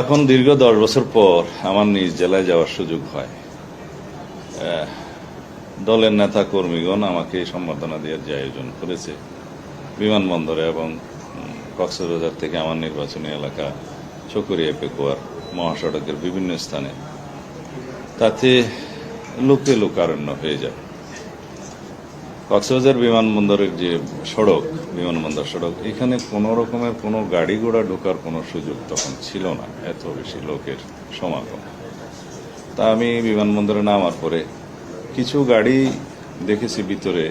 এখন দীর্ঘ দশ বছর পর আমার নিজ জেলায় যাওয়ার সুযোগ হয়। দলের নেতা কর্মীগণ আমাকে সম্বর্ধনা দেওয়ার যে আয়োজন করেছে, বিমানবন্দরে এবং কক্সবাজার থেকে আমার নির্বাচনী এলাকা চকরিয়া পেকুয়ার মহাসড়কের বিভিন্ন স্থানে। তাতে লোকে লোকারণ্য হয়ে যায়। কক্সবাজার বিমানবন্দরের যে সড়ক, বিমানবন্দর সড়ক, এখানে কোনো রকমের কোনো গাড়ি ঘোড়া ঢোকার কোনো সুযোগ তখন ছিল না, এত বেশি লোকের সমাগম। তা আমি বিমানবন্দরে নামার পরে কিছু গাড়ি দেখেছি ভিতরে।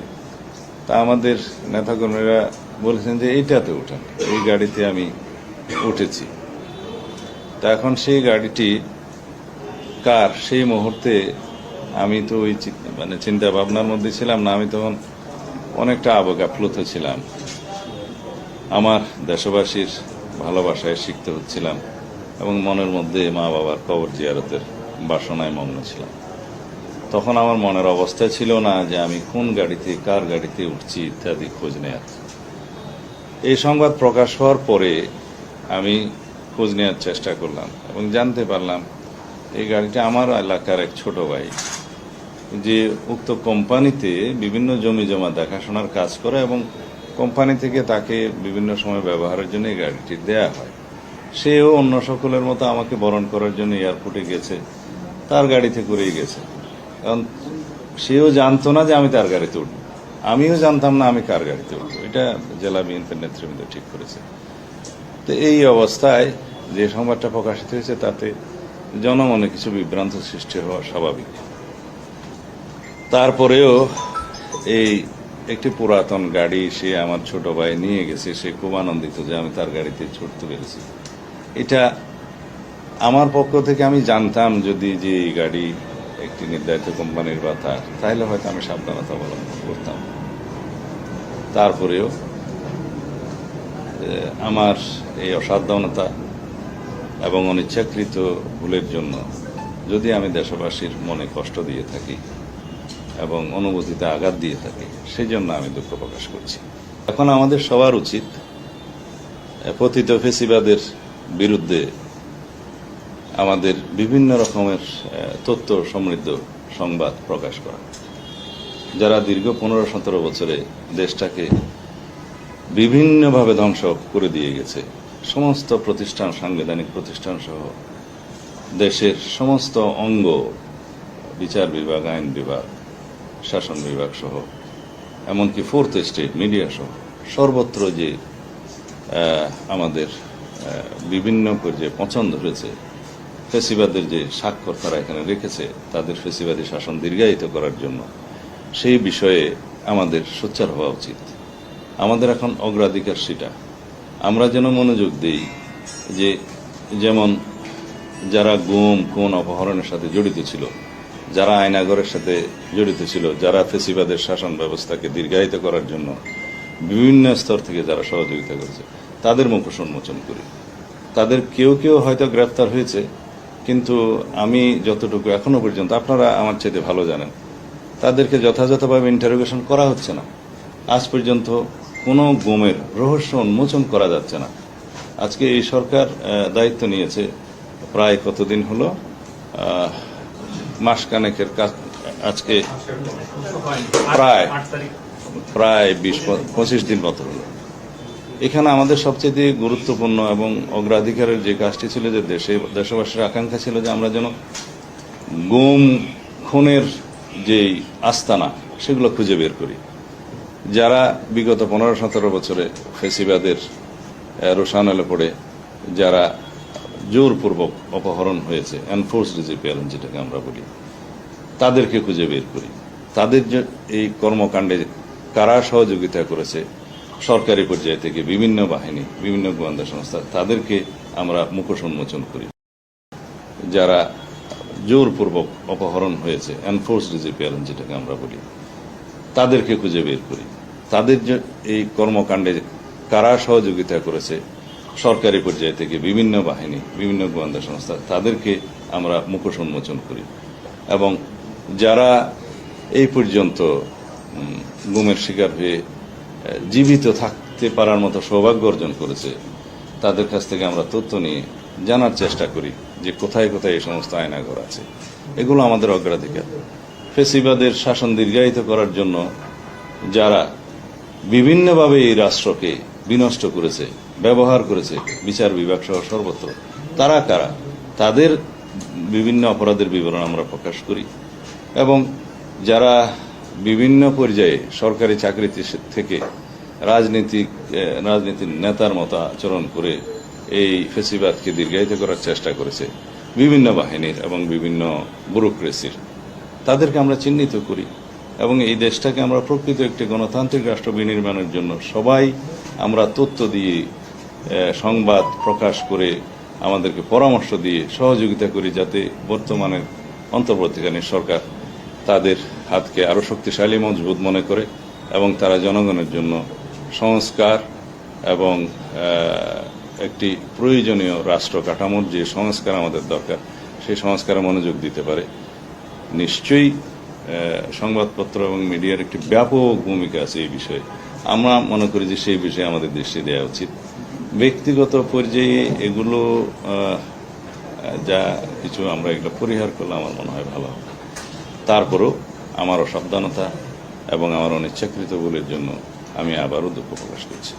তা আমাদের নেতাকর্মীরা বলেছেন যে এইটাতে উঠেন। এই গাড়িতে আমি উঠেছি। তা এখন সেই গাড়িটি কার? সেই মুহূর্তে আমি তো ওই মানে চিন্তা ভাবনার মধ্যে ছিলাম না, আমি তখন অনেকটা আবেগ আপ্লুত ছিলাম। আমার দেশবাসীর ভালোবাসায় শিখতে হচ্ছিলাম এবং মনের মধ্যে মা বাবার কবর জিয়ারতের বাসনায় মগ্ন ছিলাম। তখন আমার মনের অবস্থা ছিল না যে আমি কোন গাড়িতে, কার গাড়িতে উঠছি ইত্যাদি খোঁজ নেয়ার। এই সংবাদ প্রকাশ হওয়ার পরে আমি খোঁজ নেওয়ার চেষ্টা করলাম এবং জানতে পারলাম এই গাড়িটা আমার এলাকার এক ছোট ভাই, যে উক্ত কোম্পানিতে বিভিন্ন জমি জমা দেখাশোনার কাজ করে এবং কোম্পানি থেকে তাকে বিভিন্ন সময় ব্যবহারের জন্য এই গাড়িটি দেয়া হয়। সেও অন্য সকলের মতো আমাকে বরণ করার জন্য এয়ারপোর্টে গেছে, তার গাড়িতে করেই গেছে। কারণ সেও জানতো না যে আমি তার গাড়িতে উঠব। আমিও জানতাম না আমি কার গাড়িতে উঠবো। এটা জেলা বিএনপির নেতৃবৃন্দ ঠিক করেছে। তো এই অবস্থায় যে সংবাদটা প্রকাশিত হয়েছে, তাতে জনমনে কিছু বিভ্রান্ত সৃষ্টি হওয়া স্বাভাবিক। তারপরেও এই একটি পুরাতন গাড়ি সে আমার ছোট ভাই নিয়ে গেছে, সে খুব আনন্দিত যে আমি তার গাড়িতে ছুটতে পেরেছি। এটা আমার পক্ষ থেকে আমি জানতাম যদি যে এই গাড়ি একটি নির্ধারিত কোম্পানির বা তার, তাহলে হয়তো আমি সাবধানতা অবলম্বন করতাম। তারপরেও আমার এই অসাবধানতা এবং অনিচ্ছাকৃত ভুলের জন্য যদি আমি দেশবাসীর মনে কষ্ট দিয়ে থাকি এবং অনুভূতিতে আঘাত দিয়ে থাকি সেই জন্য আমি দুঃখ প্রকাশ করছি। এখন আমাদের সবার উচিত পতিত ফেসিবাদের বিরুদ্ধে আমাদের বিভিন্ন রকমের তথ্য সমৃদ্ধ সংবাদ প্রকাশ করা। যারা দীর্ঘ পনেরো সতেরো বছরে দেশটাকে বিভিন্নভাবে ধ্বংস করে দিয়ে গেছে। সমস্ত প্রতিষ্ঠান, সাংবিধানিক প্রতিষ্ঠান সহ দেশের সমস্ত অঙ্গ, বিচার বিভাগ, আইন বিভাগ, শাসন বিভাগ সহ, এমনকি ফোর্থ স্টেট মিডিয়া সহ, সর্বত্র যে আমাদের বিভিন্ন যে পছন্দ হয়েছে, ফেসিবাদের যে স্বাক্ষর তারা এখানে রেখেছে, তাদের ফেসিবাদী শাসন দীর্ঘায়িত করার জন্য, সেই বিষয়ে আমাদের সোচ্চার হওয়া উচিত। আমাদের এখন অগ্রাধিকার সেটা। আমরা যেন মনোযোগ দিই যে যেমন যারা গুম, খুন, অপহরণের সাথে জড়িত ছিল, যারা আয়নাগরের সাথে জড়িত ছিল, যারা ফেসিবাদের শাসন ব্যবস্থাকে দীর্ঘায়িত করার জন্য বিভিন্ন স্তর থেকে যারা সহযোগিতা করেছে, তাদের মুখোশ উন্মোচন করি। তাদের কেউ কেউ হয়তো গ্রেপ্তার হয়েছে, কিন্তু আমি যতটুকু এখনও পর্যন্ত, আপনারা আমার চাইতে ভালো জানেন, তাদেরকে যথাযথভাবে ইন্টারোগেশন করা হচ্ছে না। আজ পর্যন্ত কোনো গুমের রহস্য উন্মোচন করা যাচ্ছে না। আজকে এই সরকার দায়িত্ব নিয়েছে। প্রায় কতদিন হলো? আহ, মাসখানেকের কাজ আজকে প্রায় প্রায় বিশ পঁচিশ দিন মতো হলো। এখানে আমাদের সবচেয়ে গুরুত্বপূর্ণ এবং অগ্রাধিকারের যে কাজটি ছিল যে দেশে দেশবাসীর আকাঙ্ক্ষা ছিল যে আমরা যেন গুম খুনের যেই আস্তানা সেগুলো খুঁজে বের করি। যারা বিগত পনেরো সতেরো বছরে ফেসিবাদের রোশানলে পড়ে, যারা জোরপূর্বক অপহরণ হয়েছে এনফোর্স ডিজিপিয়ারেন্স যেটাকে আমরা বলি, তাদেরকে খুঁজে বের করি। তাদের এই কর্মকাণ্ডে কারা সহযোগিতা করেছে, সরকারি পর্যায় থেকে বিভিন্ন বাহিনী, বিভিন্ন গোয়েন্দা সংস্থা, তাদেরকে আমরা মুখোশ উন্মোচন করি। যারা জোরপূর্বক অপহরণ হয়েছে এনফোর্স ডিজিপিয়ারেন্স যেটাকে আমরা বলি। তাদেরকে খুঁজে বের করি। তাদের এই কর্মকাণ্ডে কারা সহযোগিতা করেছে, সরকারি পর্যায় থেকে বিভিন্ন বাহিনী, বিভিন্ন গোয়েন্দা সংস্থা, তাদেরকে আমরা মুখোশ উন্মোচন করি। এবং যারা এই পর্যন্ত গুমের শিকার হয়ে জীবিত থাকতে পারার মতো সৌভাগ্য অর্জন করেছে, তাদের কাছ থেকে আমরা তথ্য নিয়ে জানার চেষ্টা করি যে কোথায় কোথায় এই সমস্ত আয়নাঘর আছে। এগুলো আমাদের অগ্রাধিকার। ফেসিবাদের শাসন দীর্ঘায়িত করার জন্য যারা বিভিন্নভাবে এই রাষ্ট্রকে বিনষ্ট করেছে, ব্যবহার করেছে, বিচার বিভাগ সহ সর্বত্র, তারা কারা? তাদের বিভিন্ন অপরাধের বিবরণ আমরা প্রকাশ করি। এবং যারা বিভিন্ন পর্যায়ে সরকারি চাকরিতে থেকে রাজনীতিক রাজনীতির নেতার মতো আচরণ করে এই ফেসিবাদকে দীর্ঘায়িত করার চেষ্টা করেছে বিভিন্ন বাহিনীর এবং বিভিন্ন ব্যুরোক্রেসির। তাদেরকে আমরা চিহ্নিত করি এবং এই দেশটাকে আমরা প্রকৃত একটি গণতান্ত্রিক রাষ্ট্র বিনির্মাণের জন্য সবাই আমরা তথ্য দিয়ে সংবাদ প্রকাশ করে আমাদেরকে পরামর্শ দিয়ে সহযোগিতা করি যাতে বর্তমানের অন্তর্বর্তীকালীন সরকার তাদের হাতকে আরও শক্তিশালী, মজবুত মনে করে এবং তারা জনগণের জন্য সংস্কার এবং একটি প্রয়োজনীয় রাষ্ট্র কাঠামোর যে সংস্কার আমাদের দরকার, সেই সংস্কারে মনোযোগ দিতে পারে। নিশ্চয়ই সংবাদপত্র এবং মিডিয়ার একটি ব্যাপক ভূমিকা আছে এই বিষয়ে। আমরা মনে করি যে সেই বিষয়ে আমাদের দৃষ্টি দেওয়া উচিত। ব্যক্তিগত পর্যায়ে এগুলো যা কিছু আমরা এগুলো পরিহার করলে আমার মনে হয় ভালো হবে। তারপরও আমার অসাবধানতা এবং আমার অনিচ্ছাকৃত ভুলের জন্য আমি আবারও দুঃখ প্রকাশ করছি।